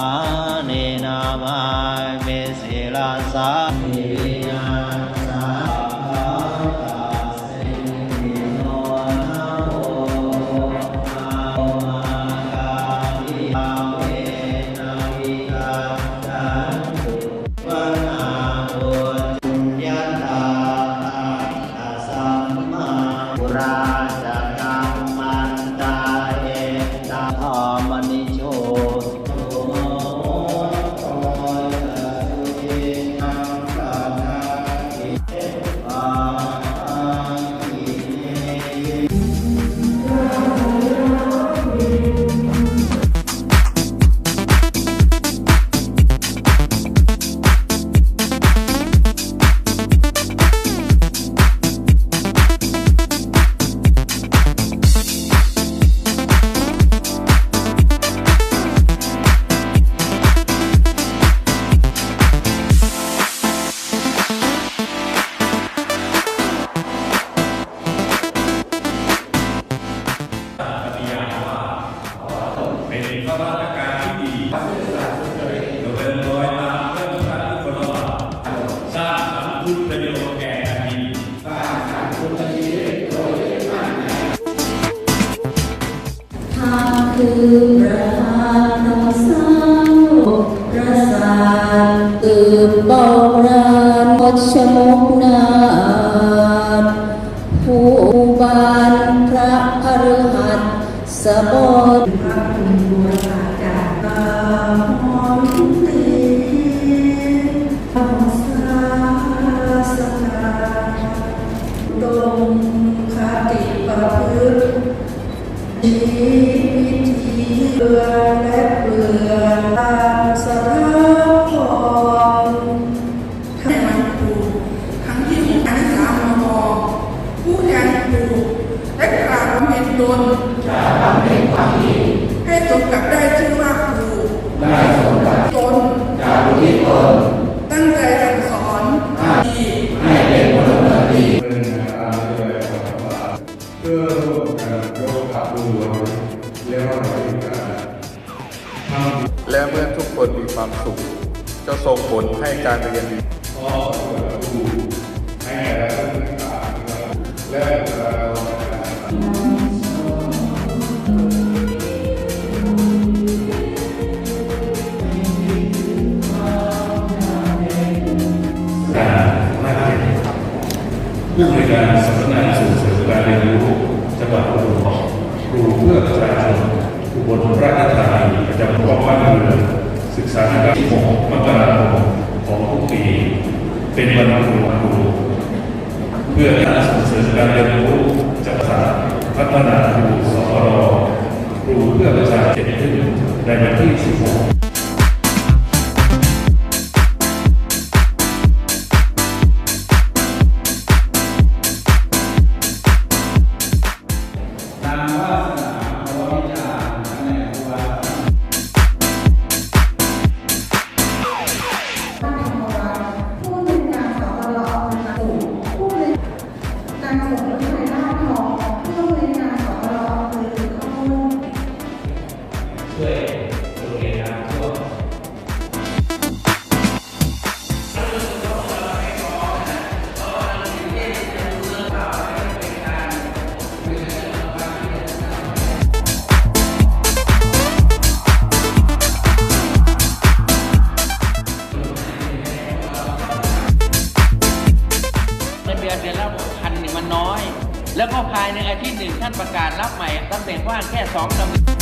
อาเนนามา ร้างสรรค์คุณประโยชน์แก่แผ่นดินทางคือประธานนำสร้าประสาทตืบบอกรานมดชมกนามผู้บานพระอรหันต์สบด และกล่าวบำเพ็ญตนให้สมกับได้ชื่อว่าครูได้สมกับตนตั้งใจสั่งสอนดีเพื่อร่วมกันยกขับดูเรียกว่าบริการทำและเมื่อทุกคนมีความสุข จะส่งผลให้การเรียนข้อเสนอดูให้แก่นักศึกษาและ ผู้บริการสำนักงานส่งเสริมการเรียนรู้จังหวัดอุบลครูเพื่อประชาชนอุบลราชธานีประจำกองบ้านเรือนศึกษาการที่6มกราคมของทุกปีเป็นวันครูครูเพื่อการส่งเสริมการเรียนรู้ พัฒนาครูสอรครูเพื่อประชาชนขึ้นในวันที่ 16ผู้ใเดือนละหกพันหนึ่งมันน้อย แล้วก็ภายในอาทิตย์หนึ่งท่านประกาศรับใหม่ตำแหน่งว่างแค่สองตำแหน่ง